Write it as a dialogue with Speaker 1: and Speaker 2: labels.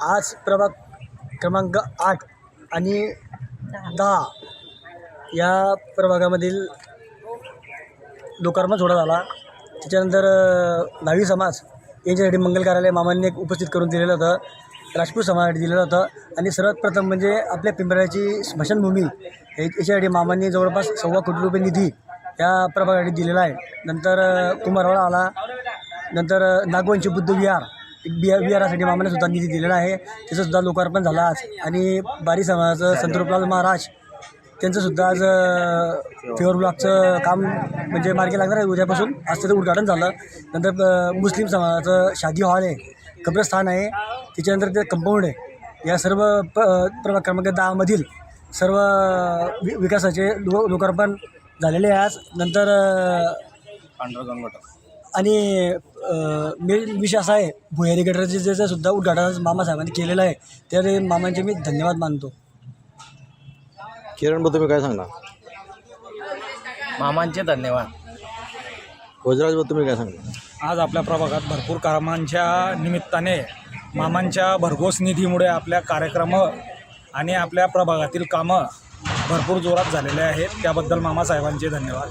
Speaker 1: आज प्रभाग क्रमांक आठ आणि दहा या प्रभागामधील लोकार्पण सोडा झाला. त्याच्यानंतर नावी समाज यांच्यासाठी मंगल कार्यालय मामांनी एक उपस्थित करून दिलेलं होतं. राजपूत समाजासाठी दिलेलं होतं. आणि सर्वात प्रथम म्हणजे आपल्या पिंपराची स्मशानभूमी हे याच्यासाठी मामांनी जवळपास सव्वा कोटी रुपये निधी या प्रभागासाठी दिलेला आहे. नंतर कुमारवाडा आला. नंतर नागवंशी बुद्ध विहार बिहार विहारासाठी मामाने सुद्धा निधी दिलेला आहे. त्याचं सुद्धा लोकार्पण झालं आज. आणि बारी समाजाचं संतरूपलाल महाराज त्यांचं सुद्धा आज फेवर ब्लॉकचं काम म्हणजे मार्गी लागणार आहे उद्यापासून. आज त्याचं उद्घाटन झालं. नंतर मुस्लिम समाजाचं शादी हॉल आहे. कब्रस्थान आहे. त्याच्यानंतर ते कंपाऊंड आहे. या सर्व प प्रभाग क्रमांक दहामधील सर्व वि विकासाचे लो लोकार्पण झालेले आहे आज. नंतर अ, आणि मेन विषय असा आहे भुयारी गटाराचे ज्याचं सुद्धा उद्घाटन मामासाहेबांनी केलेलं आहे तर मामांचे मी धन्यवाद मानतो.
Speaker 2: किरण भाऊ तुम्ही काय सांगणार?
Speaker 3: मामांचे धन्यवाद.
Speaker 2: वजराज भाऊ तुम्ही काय सांगणार?
Speaker 4: आज आपल्या प्रभागात भरपूर कामांच्या निमित्ताने मामांच्या भरघोस निधीमुळे आपल्या कार्यक्रम आणि आपल्या प्रभागातील कामं भरपूर जोरात झालेले आहेत. त्याबद्दल मामासाहेबांचे धन्यवाद.